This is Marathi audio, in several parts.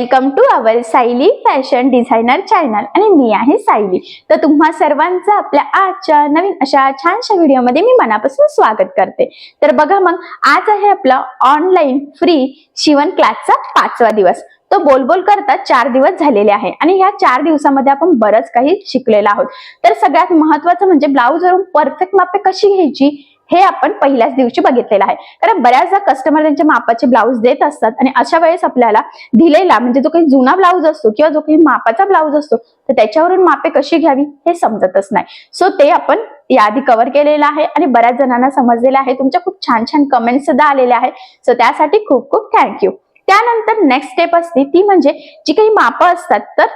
Welcome to our Sayali fashion designer channel आणि मी आहे सायली तर तुम्हा सर्वांचं आपल्या आजच्या नवीन अशा छानशा व्हिडिओमध्ये मी मनापासून स्वागत करते. तर बघा मग आज आहे आपला ऑनलाईन फ्री शिवण क्लासचा पाचवा दिवस. तो बोलबोल करता चार दिवस झालेले आहे. आणि या चार दिवसामध्ये आपण बरंच काही शिकलेलो आहोत. तर सगळ्यात महत्वाचं म्हणजे ब्लाऊज वरून परफेक्ट मापे कशी घ्यायची? हे आपण पहिल्याच दिवशी बघितलेलं आहे. कारण बऱ्याचदा कस्टमर त्यांच्या मापाचे ब्लाऊज देत असतात आणि अशा वेळेस आपल्याला दिलेला म्हणजे जो काही जुना ब्लाऊज असतो किंवा जो काही मापाचा ब्लाऊज असतो तर त्याच्यावरून मापे कशी घ्यावी हे समजतच नाही. सो ते आपण याआधी कव्हर केलेलं आहे आणि बऱ्याच जणांना समजलेलं आहे. तुमच्या खूप छान छान कमेंट सुद्धा आलेल्या आहेत. सो त्यासाठी खूप खूप थँक्यू त्यानंतर नेक्स्ट स्टेप असते ती म्हणजे जी काही मापं असतात तर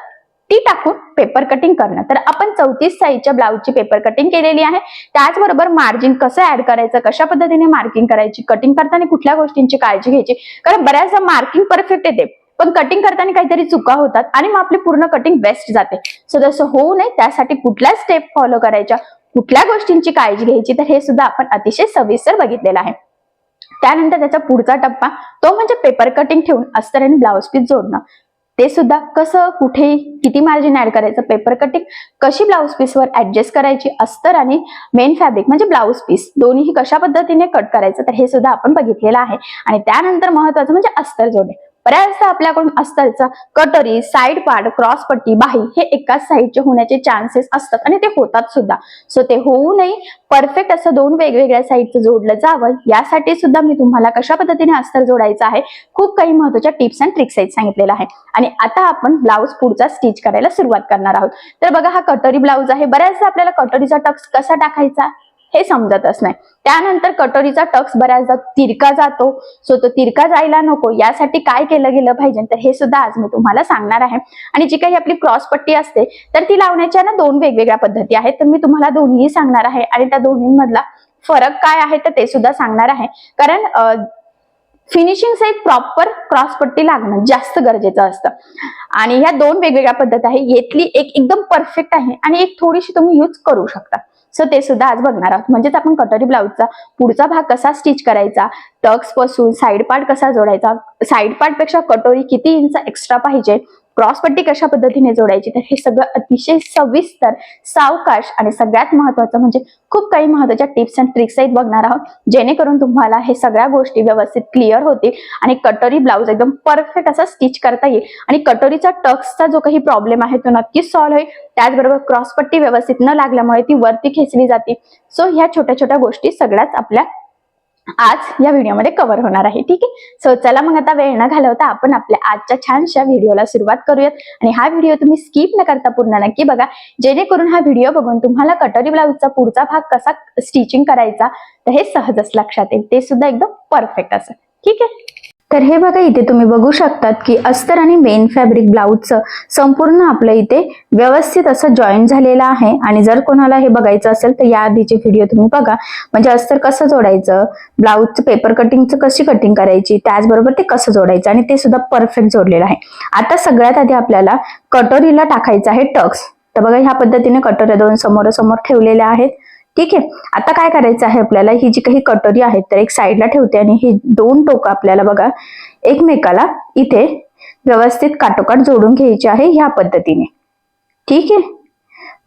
ती टाकून पेपर कटिंग करणं. तर आपण चौतीस साईजच्या ब्लाऊजची पेपर कटिंग केलेली आहे. त्याचबरोबर मार्जिन कसं ऍड करायचं कशा पद्धतीने मार्किंग करायची कटिंग करताना कुठल्या गोष्टींची काळजी घ्यायची? कारण बऱ्याचदा मार्किंग परफेक्ट येते पण कटिंग करताना काहीतरी चुका होतात आणि मग आपली पूर्ण कटिंग बेस्ट जाते. सो तसं होऊ नये त्यासाठी कुठल्या स्टेप फॉलो करायच्या कुठल्या गोष्टींची काळजी घ्यायची तर हे सुद्धा आपण अतिशय सविस्तर बघितलेलं आहे. त्यानंतर त्याचा पुढचा टप्पा तो म्हणजे पेपर कटिंग ठेवून अस्तर आणि ब्लाऊज पीस जोडणं. ते सुद्धा कसं कुठे किती मार्जिन ऍड करायचं पेपर कटिंग कशी ब्लाऊज पीसवर ऍडजस्ट करायची अस्तर आणि मेन फॅब्रिक म्हणजे ब्लाऊज पीस दोन्ही कशा पद्धतीने कट करायचं तर हे सुद्धा आपण बघितलेलं आहे. आणि त्यानंतर महत्वाचं म्हणजे अस्तर जोडे बऱ्याचदा आपल्याकडून अस्तरचा कटोरी साईड पार्ट क्रॉस पट्टी बाही हे एकाच साईडचे होण्याचे चान्सेस असतात आणि ते होतात सुद्धा. सो ते होऊ नये. परफेक्ट असं दोन वेगवेगळ्या साईडचं जोडलं जावं. यासाठी सुद्धा मी तुम्हाला कशा पद्धतीने अस्तर जोडायचं आहे खूप काही महत्त्वाच्या टिप्स अँड ट्रिक्स आहेत सांगितलेलं आहे. आणि आता आपण ब्लाऊज पुढचा स्टिच करायला सुरुवात करणार आहोत. तर बघा हा कटोरी ब्लाऊज आहे. बऱ्याचदा आपल्याला कटोरीचा टक्स कसा टाकायचा? हे समजतच नाही. त्यानंतर कटोरीचा टक्स बऱ्याचदा तिरका जातो. सो तो तिरका जायला नको. यासाठी काय केलं गेलं पाहिजे? तर हे सुद्धा आज मी तुम्हाला सांगणार आहे. आणि जी काही आपली क्रॉस पट्टी असते तर ती लावण्याच्या ना दोन वेगवेगळ्या पद्धती आहेत. तर मी तुम्हाला दोन्ही सांगणार आहे. आणि त्या दोन्हीमधला फरक काय आहे तर ते सुद्धा सांगणार आहे. कारण फिनिशिंग एक प्रॉपर क्रॉस पट्टी लागणं जास्त गरजेचं असतं. आणि ह्या दोन वेगवेगळ्या पद्धती आहे येथली एक एकदम परफेक्ट आहे. आणि एक थोडीशी तुम्ही यूज करू शकता. सो ते सुद्धा आज बघणार आहोत. म्हणजेच आपण कटोरी ब्लाऊजचा पुढचा भाग कसा स्टिच करायचा टक्सपासून साईड पार्ट कसा जोडायचा साईड पार्टपेक्षा कटोरी किती इंच एक्स्ट्रा पाहिजे क्रॉस पट्टी कशा पद्धतीने जोडायची? तर हे सगळं अतिशय सविस्तर सावकाश आणि सगळ्यात महत्वाचं म्हणजे खूप काही महत्त्वाच्या टिप्स अँड ट्रिक्स आहेत बघणार आहोत. जेणेकरून तुम्हाला हे सगळ्या गोष्टी व्यवस्थित क्लिअर होतील आणि कटोरी ब्लाऊज एकदम परफेक्ट असा स्टिच करता येईल. आणि कटोरीचा टक्सचा जो काही प्रॉब्लेम आहे तो नक्कीच सॉल्व्ह होईल. त्याचबरोबर क्रॉसपट्टी व्यवस्थित न लागल्यामुळे ती वरती खेचली जाते. सो ह्या छोट्या छोट्या गोष्टी सगळ्याच आपल्या आज या व्हिडिओमध्ये कव्हर होणार आहे ठीक आहे? सो चला मग आता वेळ न घालवता आपण आपल्या आजच्या छानशा व्हिडिओला सुरुवात करूयात. आणि हा व्हिडिओ तुम्ही स्किप न करता पूर्ण नक्की बघा. जेणेकरून हा व्हिडिओ बघून तुम्हाला कटोरी ब्लाऊजचा पुढचा भाग कसा स्टिचिंग करायचा तर हे सहजच लक्षात येईल. ते सुद्धा एकदम परफेक्ट असं. ठीक आहे? तर हे बघा इथे तुम्ही बघू शकतात की अस्तर आणि मेन फॅब्रिक ब्लाऊजचं संपूर्ण आपलं इथे व्यवस्थित असं जॉईन झालेलं आहे. आणि जर कोणाला हे बघायचं असेल तर या आधीचे व्हिडिओ तुम्ही बघा. म्हणजे अस्तर कसं जोडायचं ब्लाऊजचं पेपर कटिंगचं कशी कटिंग करायची त्याचबरोबर ते कसं जोडायचं आणि ते सुद्धा परफेक्ट जोडलेलं आहे. आता सगळ्यात आधी आपल्याला कटोरीला टाकायचं आहे टक्स. तर बघा ह्या पद्धतीने कटोऱ्या दोन समोरासमोर ठेवलेल्या आहेत. ठीक आहे? आता काय करायचं आहे आपल्याला? ही जी काही कटोरी आहेत तर एक साईडला ठेवते आणि ही दोन टोकं आपल्याला बघा एकमेकाला इथे व्यवस्थित काटोकाट जोडून घ्यायची आहे ह्या पद्धतीने. ठीक आहे?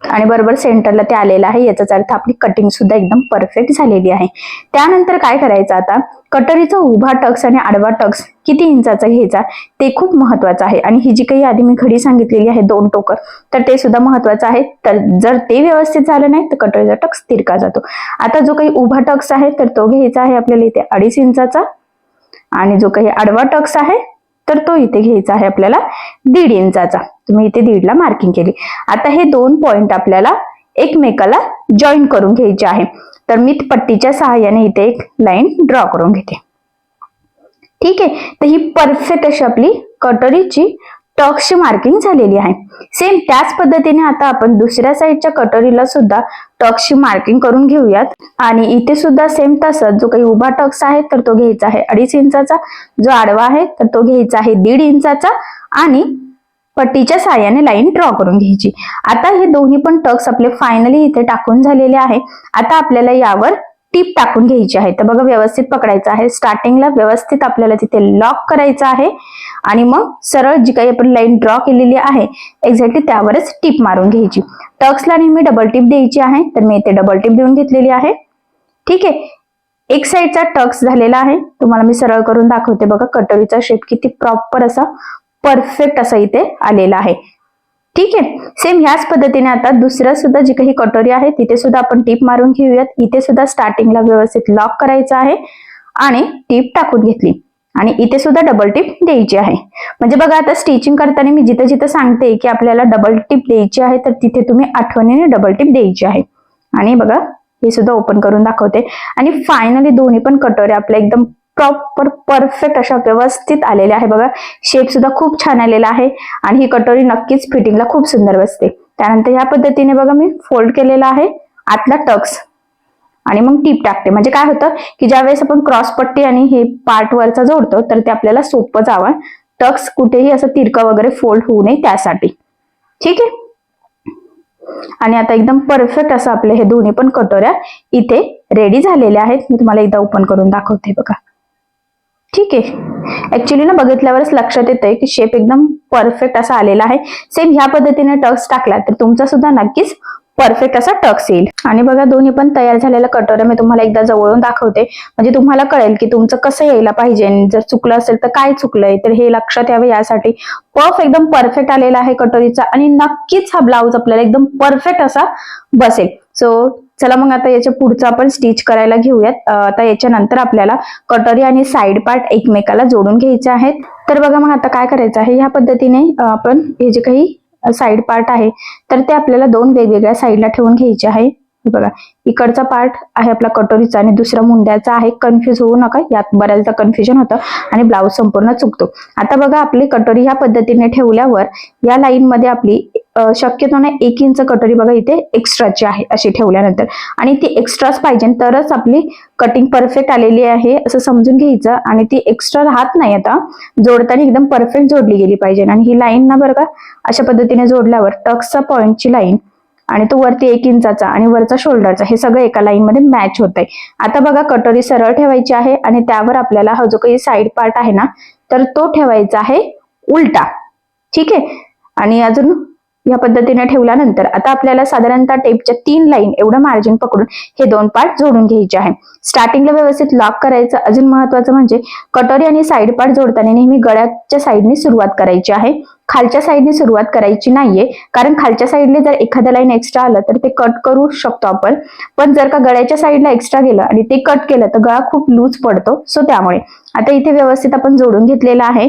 आणि बरोबर सेंटरला ते आलेलं आहे. याचाच अर्थ आपली कटिंग सुद्धा एकदम परफेक्ट झालेली आहे. त्यानंतर काय करायचं आता? कटरीचा उभा टक्स आणि आडवा टक्स किती इंचाचा घ्यायचा? ते खूप महत्वाचं आहे. आणि ही जी काही आधी मी घडी सांगितलेली आहे दोन टोकर तर ते सुद्धा महत्वाचं आहे. तर जर ते व्यवस्थित झालं नाही तर कटरीचा टक्स तिरका जातो. आता जो काही उभा टक्स आहे तर तो घ्यायचा आहे आपल्याला इथे अडीच इंचाचा. आणि जो काही आडवा टक्स आहे तर तो इथे घ्यायचा आहे आपल्याला दीड इंचाचा. तुम्ही इथे दीडला मार्किंग केली. आता हे दोन पॉइंट आपल्याला एकमेकाला जॉईन करून घ्यायचे आहे. तर मी पट्टीच्या सहाय्याने इथे एक लाईन ड्रॉ करून घेते. ठीक आहे? तर ही परफेक्ट अशी आपली कटोरीची टॉक्सची मार्किंग झालेली आहे. सेम त्याच पद्धतीने आता आपण दुसऱ्या साईडच्या कटोरीला सुद्धा टॉक्सची मार्किंग करून घेऊयात. आणि इथे सुद्धा सेम तसंच जो काही उभा टक्स आहे तर तो घ्यायचा आहे अडीच इंचाचा. जो आडवा आहे तर तो घ्यायचा आहे दीड इंचाचा. आणि पट्टीच्या साह्याने लाईन ड्रॉ करून घ्यायची. आता हे दोन्ही पण टक्स आपले फायनली इथे टाकून झालेले आहे. आता आपल्याला यावर टीप टाकून घ्यायची आहे. तर बघा व्यवस्थित पकडायचं आहे. स्टार्टिंगला व्यवस्थित आपल्याला तिथे लॉक करायचं आहे. आणि मग सरळ जी काही आपण लाईन ड्रॉ केलेली आहे एक्झॅक्टली त्यावरच टीप मारून घ्यायची. टक्सला नेहमी डबल टीप द्यायची आहे. तर मी इथे डबल टीप देऊन घेतलेली आहे. ठीक आहे? एक साईडचा टक्स झालेला आहे. तुम्हाला मी सरळ करून दाखवते बघा. कटोरीचा शेप किती प्रॉपर असा परफेक्ट असा इथे आलेला आहे. ठीक आहे. सेम ह्याच पद्धतीने आता दुसऱ्या सुद्धा जी काही कटोरी आहे तिथे सुद्धा आपण टीप मारून घेऊयात. इथे सुद्धा स्टार्टिंगला व्यवस्थित लॉक करायचं आहे आणि टीप टाकून घेतली. आणि इथे सुद्धा डबल टिप द्यायची आहे. म्हणजे बघा आता स्टिचिंग करताना मी जिथं जिथं सांगते की आपल्याला डबल टिप द्यायची आहे तर तिथे तुम्ही आठवणीने डबल टिप द्यायची आहे. आणि बघा हे सुद्धा ओपन करून दाखवते. आणि फायनली दोन्ही पण कटोऱ्या आपल्या एकदम प्रॉपर परफेक्ट अशा व्यवस्थित आलेल्या आहे. बघा शेप सुद्धा खूप छान आलेला आहे आणि ही कटोरी नक्कीच फिटिंगला खूप सुंदर बसते. त्यानंतर ह्या पद्धतीने बघा मी फोल्ड केलेला आहे आतला टक्स आणि मग टीप टाकते. म्हणजे काय होतं की ज्यावेळेस आपण क्रॉस पट्टी आणि हे पार्ट वरचा जोडतो तर ते आपल्याला सोपं जावं. टक्स कुठेही असं तिरकं वगैरे फोल्ड होऊ नये त्यासाठी. ठीक आहे? आणि आता एकदम परफेक्ट असं आपले हे दोन्ही पण कटोऱ्या इथे रेडी झालेल्या आहेत. मी तुम्हाला एकदा ओपन करून दाखवते बघा. ठीक आहे. ऍक्च्युली ना बघितल्यावरच लक्षात येतंय की शेप एकदम परफेक्ट असा आलेला आहे. सेम ह्या पद्धतीने टक्स टाकला तर तुमचा सुद्धा नक्कीच परफेक्ट असा टक्स येईल. आणि बघा दोन्ही पण तयार झालेल्या कटोऱ्या मी तुम्हाला एकदा जवळून दाखवते. म्हणजे तुम्हाला कळेल की तुमचं कसं यायला पाहिजे जर चुकलं असेल तर काय चुकलंय तर हे लक्षात यावं यासाठी. पफ एकदम परफेक्ट आलेला आहे कटोरीचा आणि नक्कीच हा ब्लाऊज आपल्याला एकदम परफेक्ट असा बसेल. सो चला मग आता याच्या पुढचं आपण स्टिच करायला घेऊयात. आता याच्यानंतर आपल्याला कटोरी आणि साइड पार्ट एकमेकाला जोडून घ्यायचे आहेत. तर बघा मग आता काय करायचं आहे? ह्या पद्धतीने आपण हे जे काही साइड पार्ट आहे तर ते आपल्याला दोन वेगवेगळ्या साईडला ठेवून घ्यायचे आहे. बघा. इकडचा पार्ट आहे आपला कटोरीचा आणि दुसरा मुंड्याचा आहे. कन्फ्युज होऊ नका. यात बऱ्याचदा कन्फ्युजन होतं आणि ब्लाऊज संपूर्ण चुकतो. आता बघा आपली कटोरी ह्या पद्धतीने ठेवल्यावर या लाईनमध्ये आपली शक्यतो ना एक इंच कटोरी बघा इथे एक्स्ट्राची आहे अशी ठेवल्यानंतर. आणि ती एक्स्ट्राच पाहिजे तरच आपली कटिंग परफेक्ट आलेली आहे असं समजून घ्यायचं. आणि ती एक्स्ट्रा राहत नाही आता. जोडताना एकदम परफेक्ट जोडली गेली पाहिजे. आणि ही लाईन ना बरं का अशा पद्धतीने जोडल्यावर टक्सचा पॉइंटची लाईन आणि तो वरती एक इंचाचा आणि वरचा शोल्डरचा हे सगळं एका लाईन मध्ये मॅच होत आहे आता बघा कटोरी सरळ ठेवायची आहे आणि त्यावर आपल्याला हा जो काही साइड पार्ट आहे ना तर तो ठेवायचा आहे उलटा. ठीक आहे? आणि अजून या पद्धतीने ठेवल्यानंतर आता आपल्याला साधारणतः टेपच्या तीन लाईन एवढं मार्जिन पकडून हे दोन पार्ट जोडून घ्यायचे आहे. स्टार्टिंगला व्यवस्थित लॉक करायचं. अजून महत्वाचं म्हणजे कटोरी आणि साइड पार्ट जोडताना नेहमी गळ्याच्या साईडने सुरुवात करायची आहे. खालच्या साईडने सुरुवात करायची नाहीये. कारण खालच्या साईडने जर एखाद्या लाईन एक्स्ट्रा आलं तर ते कट करू शकतो आपण. पण जर का गळ्याच्या साईडला एक्स्ट्रा गेलं आणि ते कट केलं तर गळा खूप लूज पडतो. सो त्यामुळे आता इथे व्यवस्थित आपण जोडून घेतलेलं आहे.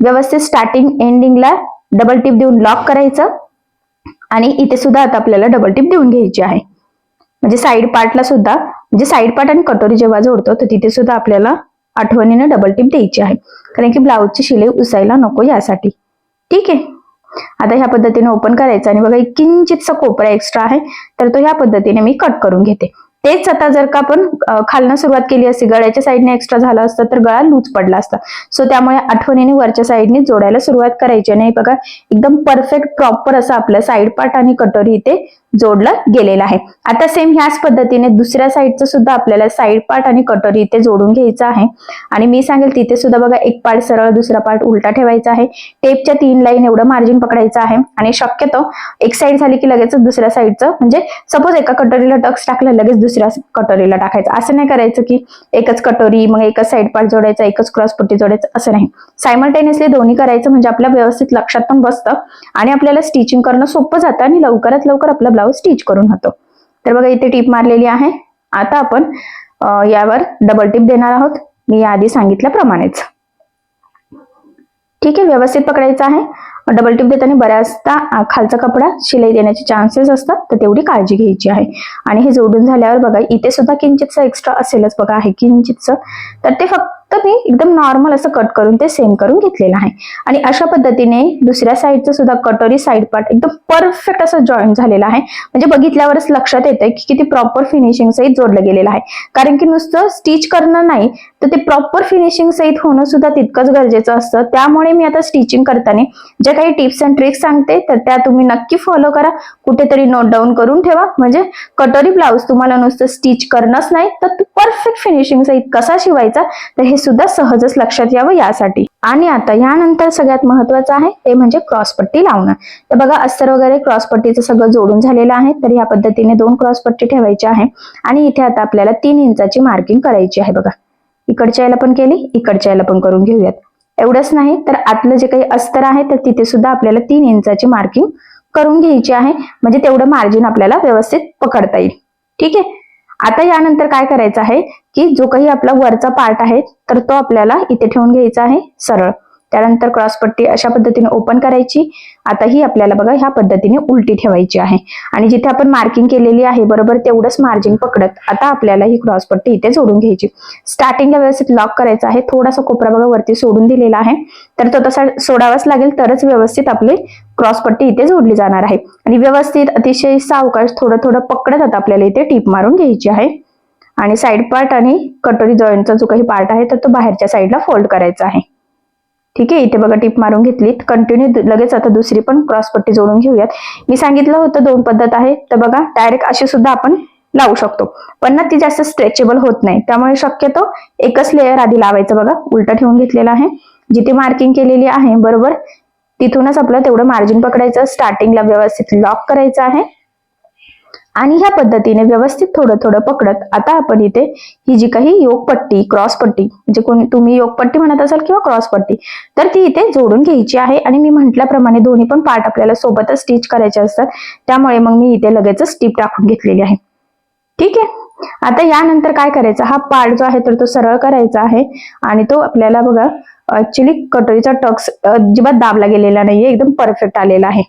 व्यवस्थित स्टार्टिंग एंडिंगला डबल टिप देऊन लॉक करायचं. आणि इथे सुद्धा आता आपल्याला डबल टिप देऊन घ्यायची आहे. म्हणजे साइड पार्टला सुद्धा म्हणजे साइड पार्ट आणि कटोरी जेव्हा जोडतो तर तिथे सुद्धा आपल्याला आठवणीने डबल टिप द्यायची आहे. कारण की ब्लाऊजची शिलाई उसायला नको यासाठी. ठीक आहे? आता ह्या पद्धतीने ओपन करायचं आणि बघा एक कोपरा एक्स्ट्रा आहे तर तो ह्या पद्धतीने मी कट करून घेते. तेच आता जर का आपण खालनं सुरुवात केली असती गळ्याच्या साईडने एक्स्ट्रा झाला असता तर गळा लूज पडला असता. सो त्यामुळे आठवणीने वरच्या साईडने जोडायला सुरुवात करायची. आणि बघा एकदम परफेक्ट प्रॉपर असं आपलं साइड पार्ट आणि कटोरी इथे जोडलं गेलेलं आहे. आता सेम ह्याच पद्धतीने दुसऱ्या साईडचं सुद्धा आपल्याला साइड पार्ट आणि कटोरी इथे जोडून घ्यायचं आहे. आणि मी सांगेल तिथे सुद्धा बघा एक पार्ट सरळ दुसरा पार्ट उलटा ठेवायचा आहे. टेपच्या तीन लाईन एवढं मार्जिन पकडायचं आहे. आणि शक्यतो एक साईड झाली की म्हणजे लगेच दुसऱ्या साईडचं म्हणजे सपोज एका कटोरीला टक्स टाकलं लगेच दुसऱ्या कटोरीला टाकायचं. असं नाही करायचं की एकच कटोरी मग एकच साईड पार्ट जोडायचा एकच क्रॉस पट्टी जोडायचं असं नाही. सायमल्टेनियसली दोन्ही करायचं म्हणजे आपल्या व्यवस्थित लक्षात पण बसतं आणि आपल्याला स्टिचिंग करणं सोपं जातं आणि लवकरात लवकर आपला ब्लाऊज स्टिच करून होतो. तर बघा इथे टीप मारलेली आहे. आता आपण यावर डबल टीप देणार आहोत. मी याआधी सांगितल्याप्रमाणेच. ठीक आहे व्यवस्थित पकडायचं आहे. डबल टिप देताना बऱ्याचदा खालचा कपडा शिलाई देण्याचे चान्सेस असतात तर तेवढी काळजी घ्यायची आहे. आणि हे जोडून झाल्यावर बघा इथे सुद्धा किंचितचं एक्स्ट्रा असेलच बघा आहे किंचितचं तर ते फक्त तर मी एकदम नॉर्मल असं कट करून ते सेम करून घेतलेलं आहे. आणि अशा पद्धतीने दुसऱ्या साईडचं सुद्धा कटोरी साईड पार्ट एकदम परफेक्ट असं जॉईन झालेलं आहे. म्हणजे बघितल्यावरच लक्षात येतं की किती प्रॉपर फिनिशिंग सहित जोडलं गेलेलं आहे. कारण की नुसतं स्टिच करणं नाही तर ते प्रॉपर फिनिशिंग सहित होणं सुद्धा तितकंच गरजेचं असतं. त्यामुळे मी आता स्टिचिंग करताना ज्या काही टिप्स अँड ट्रिक्स सांगते तर त्या तुम्ही नक्की फॉलो करा. कुठेतरी नोट डाऊन करून ठेवा. म्हणजे कटोरी ब्लाऊज तुम्हाला नुसतं स्टिच करणंच नाही तर परफेक्ट फिनिशिंग सहित कसा शिवायचा? तर हे सुद्धा सहजच लक्षात यावं यासाठी. आणि आता यानंतर सगळ्यात महत्वाचं आहे ते म्हणजे क्रॉसपट्टी लावणं. तर बघा अस्तर वगैरे क्रॉसपट्टीचं सगळं जोडून झालेलं आहे तर या पद्धतीने दोन क्रॉसपट्टी ठेवायची आहे. आणि इथे आता आपल्याला तीन इंचाची मार्किंग करायची आहे बघा. इकडच्या याला पण केली इकडच्या याला पण करून घेऊयात. एवढंच नाही तर आतलं जे काही अस्तर आहे तर तिथे सुद्धा आपल्याला तीन इंचाची मार्किंग करून घ्यायची आहे. म्हणजे तेवढं मार्जिन आपल्याला व्यवस्थित पकडता येईल. ठीक आहे? आता यानंतर काय करायचं आहे की जो काही आपला वरचा पार्ट आहे तर तो आपल्याला इथे ठेवून घ्यायचा आहे सरळ. त्यानंतर क्रॉसपट्टी अशा पद्धतीने ओपन करायची. आता ही आपल्याला बघा ह्या पद्धतीने उलटी ठेवायची आहे. आणि जिथे आपण मार्किंग केलेली आहे बरोबर तेवढंच मार्जिन पकडत आता आपल्याला ही क्रॉसपट्टी इथे जोडून घ्यायची. स्टार्टिंगला व्यवस्थित लॉक करायचा आहे. थोडासा कोपरा बघा वरती सोडून दिलेला आहे. तर तो तसा सोडावाच लागेल तरच व्यवस्थित आपली क्रॉसपट्टी इथे जोडली जाणार आहे. आणि व्यवस्थित अतिशय सावकाश थोडं थोडं पकडत आता आपल्याला इथे टीप मारून घ्यायची आहे. आणि साईड पार्ट आणि कटोरी जॉईंटचा जो काही पार्ट आहे तर तो बाहेरच्या साईडला फोल्ड करायचा आहे. ठीक आहे? इथे बघा टिप मारून घेतली कंटिन्यू लगेच आता दुसरी पण क्रॉसपट्टी जोडून घेऊयात. मी सांगितलं होतं दोन पद्धत आहे. तर बघा डायरेक्ट अशी सुद्धा आपण लावू शकतो. पण ना ती जास्त स्ट्रेचेबल होत नाही. त्यामुळे शक्यतो एकच लेअर आधी लावायचं बघा. उलट ठेवून घेतलेलं आहे. जिथे मार्किंग केलेली आहे बरोबर तिथूनच आपलं तेवढं मार्जिन पकडायचं. स्टार्टिंगला व्यवस्थित लॉक करायचं आहे. आणि ह्या पद्धतीने व्यवस्थित थोडं थोडं पकडत. आता आपण इथे ही जी काही योगपट्टी क्रॉस पट्टी म्हणजे कोणी तुम्ही योगपट्टी म्हणत असाल किंवा क्रॉस पट्टी तर ती इथे जोडून घ्यायची आहे आणि मी म्हटल्याप्रमाणे दोन्ही पण पार्ट आपल्याला सोबतच स्टिच करायचे असतात. त्यामुळे मग मी इथे लगेच स्टिप टाकून घेतलेली आहे. ठीक आहे? आता यानंतर काय करायचं? हा पार्ट जो आहे तर तो सरळ करायचा आहे आणि तो आपल्याला बघा ऍक्च्युली कटोरीचा टक्स अजिबात दाबला गेलेला नाहीये एकदम परफेक्ट आलेला आहे.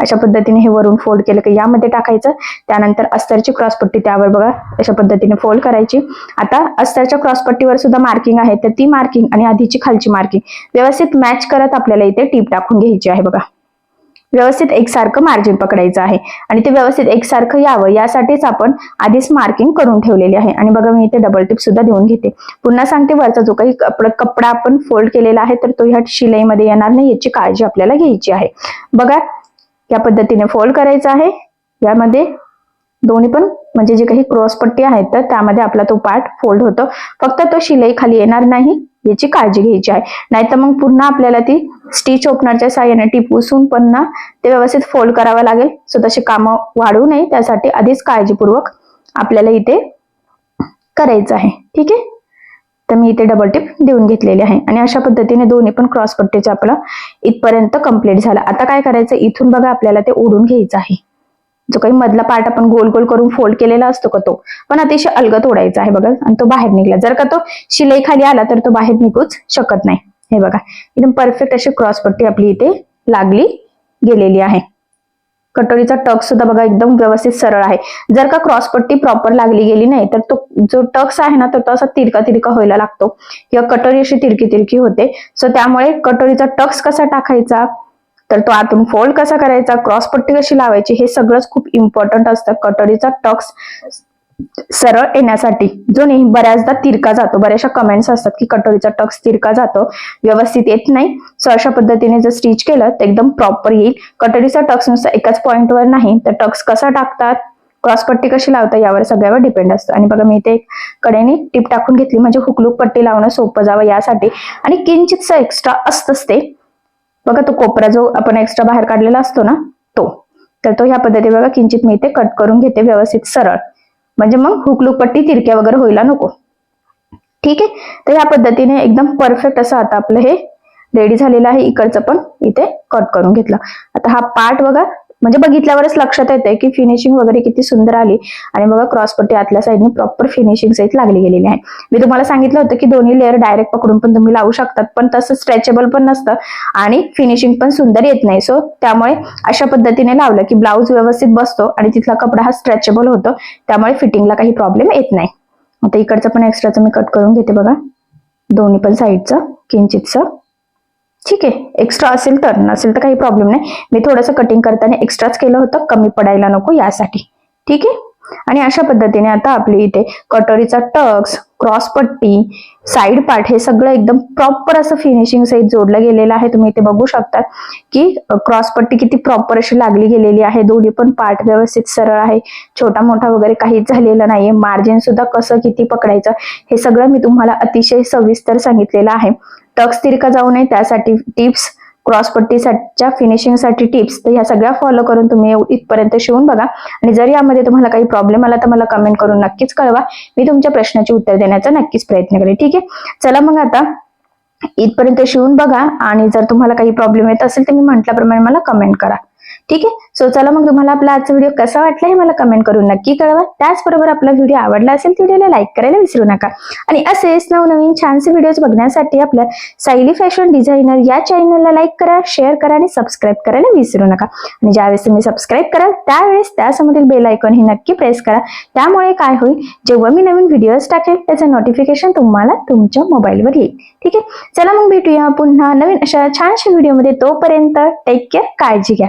अशा पद्धतीने हे वरून फोल्ड केलं की यामध्ये टाकायचं. त्यानंतर अस्तरची क्रॉसपट्टी त्यावर बघा अशा पद्धतीने फोल्ड करायची. आता अस्तरच्या क्रॉसपट्टीवर सुद्धा मार्किंग आहे. तर ती मार्किंग आणि आधीची खालची मार्किंग व्यवस्थित मॅच करत आपल्याला इथे टीप टाकून घ्यायची आहे बघा. व्यवस्थित एकसारखं मार्जिन पकडायचं आहे. आणि ते व्यवस्थित एकसारखं यावं यासाठीच आपण आधीच मार्किंग करून ठेवलेली आहे. आणि बघा मी इथे डबल टिप सुद्धा देऊन घेते. पुन्हा सांगते वरचा जो काही कपडा आपण फोल्ड केलेला आहे तर तो ह्या शिलाईमध्ये येणार नाही. याची काळजी आपल्याला घ्यायची आहे. बघा या पद्धतीने फोल्ड करायचा आहे. यामध्ये दोन्ही पण म्हणजे जे काही क्रॉसपट्टी आहेत तर त्यामध्ये आपला तो पार्ट फोल्ड होतो. फक्त तो शिलाई खाली येणार नाही याची काळजी घ्यायची आहे. नाहीतर मग पुन्हा आपल्याला ती स्टिच ओपनरच्या साह्याने टीप पुसून ना ते व्यवस्थित फोल्ड करावं लागेल. सो तशी कामं वाढू नये. त्यासाठी आधीच काळजीपूर्वक आपल्याला इथे करायचं आहे. ठीक आहे? तर मी इथे डबल टिप देऊन घेतलेली आहे. आणि अशा पद्धतीने दोन्ही पण क्रॉस पट्टीचं आपलं इथपर्यंत कंप्लीट झाला. आता काय करायचं? इथून बघा आपल्याला ते ओढून घ्यायचं आहे. जो काही मधला पार्ट आपण गोल गोल करून फोल्ड केलेला असतो का तो? पण अतिशय अलगत ओढायचा आहे बघा. आणि तो बाहेर निघला. जर का तो शिलाई खाली आला तर तो बाहेर निघूच शकत नाही. हे बघा. एकदम परफेक्ट अशी क्रॉस पट्टी आपली इथे लागली गेलेली आहे. कटोरीचा टक सुद्धा बघा एकदम व्यवस्थित सरळ आहे. जर का क्रॉस पट्टी प्रॉपर लागली गेली नाही तर तो जो टक्स आहे ना तर तो असा तिरका तिरका व्हायला लागतो. किंवा कटोरी अशी तिरकी तिरकी होते. सो त्यामुळे कटोरीचा टक्स कसा टाकायचा? तर तो आतून फोल्ड कसा करायचा? क्रॉस पट्टी कशी लावायची? हे सगळंच खूप इम्पॉर्टंट असतं. कटोरीचा टक्स सरळ येण्यासाठी जो नेहमी बऱ्याचदा तिरका जातो. बऱ्याचशा कमेंट्स असतात की कटोरीचा टक्स तिरका जातो व्यवस्थित येत नाही. सो अशा पद्धतीने जर स्टिच केलं तर एकदम प्रॉपर येईल. कटोरीचा टक्स नुसता एकाच पॉइंटवर नाही तर टक्स कसा टाकतात? क्रॉस पट्टी कशी लावतात यावर सगळ्यावर डिपेंड असतं. आणि बघा मी इथे कडेने टिप टाकून घेतली. म्हणजे हुकलूक पट्टी लावणं सोपं जावं यासाठी. आणि किंचितच एक्स्ट्रा असतंच ते बघा तो कोपरा जो आपण एक्स्ट्रा बाहेर काढलेला असतो ना तो. तर तो ह्या पद्धती बघा किंचित मी इथे कट करून घेते व्यवस्थित सरळ. म्हणजे मग हुकलूक पट्टी तिरक्या वगैरे होईला नको. ठीक आहे? तर ह्या पद्धतीने एकदम परफेक्ट असं आता आपलं हे रेडी झालेलं आहे. इकडचं पण इथे कट करून घेतलं. आता हा पार्ट बघा. म्हणजे बघितल्यावरच लक्षात येते की फिनिशिंग वगैरे किती सुंदर आली. आणि बघा क्रॉसपट्टी आतल्या साईडने प्रॉपर फिनिशिंग सहित लागली गेलेली आहे. मी तुम्हाला सांगितलं होतं की दोन्ही लेअर डायरेक्ट पकडून पण तुम्ही लावू शकतात पण तसं स्ट्रेचेबल पण नसतं आणि फिनिशिंग पण सुंदर येत नाही. सो त्यामुळे अशा पद्धतीने लावलं की ब्लाऊज व्यवस्थित बसतो आणि तिथला कपडा हा स्ट्रेचेबल होतो. त्यामुळे फिटिंगला काही प्रॉब्लेम येत नाही. आता इकडचं पण एक्स्ट्राचं मी कट करून घेते बघा. दोन्ही पण साईडचं किंचितचं. ठीक आहे. एक्स्ट्रा असेल तर नसेल तर काही प्रॉब्लेम नाही. मी थोडंसं कटिंग करताना एक्स्ट्राच केलं होतं कमी पडायला नको यासाठी. ठीक आहे? आणि अशा पद्धतीने आता आपली इथे कटोरीचा टक्स क्रॉस पट्टी साईड पार्ट हे सगळं एकदम प्रॉपर असं फिनिशिंग सहित जोडलं गेलेलं आहे. तुम्ही इथे बघू शकता की क्रॉस पट्टी किती प्रॉपर अशी लागली गेलेली आहे. दोन्ही पण पार्ट व्यवस्थित सरळ आहे. छोटा मोठा वगैरे काहीच झालेलं नाहीये. मार्जिन सुद्धा कसं किती पकडायचं हे सगळं मी तुम्हाला अतिशय सविस्तर सांगितलेलं आहे. टक्स तिरका जाऊ नये त्यासाठी टिप्स क्रॉस पट्टीसाठीच्या फिनिशिंगसाठी टिप्स तर ह्या सगळ्या फॉलो करून तुम्ही इथपर्यंत शिवून बघा. आणि जर यामध्ये तुम्हाला काही प्रॉब्लेम आला तर मला कमेंट करून नक्कीच कळवा. मी तुमच्या प्रश्नाची उत्तर देण्याचा नक्कीच प्रयत्न करेन. ठीक आहे? चला मग आता इथपर्यंत शिवून बघा. आणि जर तुम्हाला काही प्रॉब्लेम येत असेल तर मी म्हटल्याप्रमाणे मला कमेंट करा. ठीक आहे? सो चला मग तुम्हाला आपला आजचा व्हिडिओ कसा वाटला हे मला कमेंट करून नक्की कळवा. त्याचबरोबर आपला व्हिडिओ आवडला असेल तर व्हिडिओला लाईक करायला विसरू नका. आणि असेच नवनवीन छानसे व्हिडिओज बघण्यासाठी आपल्या सायली फॅशन डिझायनर या चॅनलला लाईक करा शेअर करा आणि सबस्क्राईब करायला विसरू नका. आणि ज्यावेळेस तुम्ही सबस्क्राईब कराल त्यावेळेस त्यासमोरील बेल आयकॉन हे नक्की प्रेस करा. त्यामुळे काय होईल? जेव्हा मी नवीन व्हिडिओज टाकेल त्याचं नोटिफिकेशन तुम्हाला तुमच्या मोबाईलवर येईल. ठीक आहे? चला मग भेटूया पुन्हा नवीन अशा छानशा व्हिडिओमध्ये तोपर्यंत टेक केअर काळजी घ्या.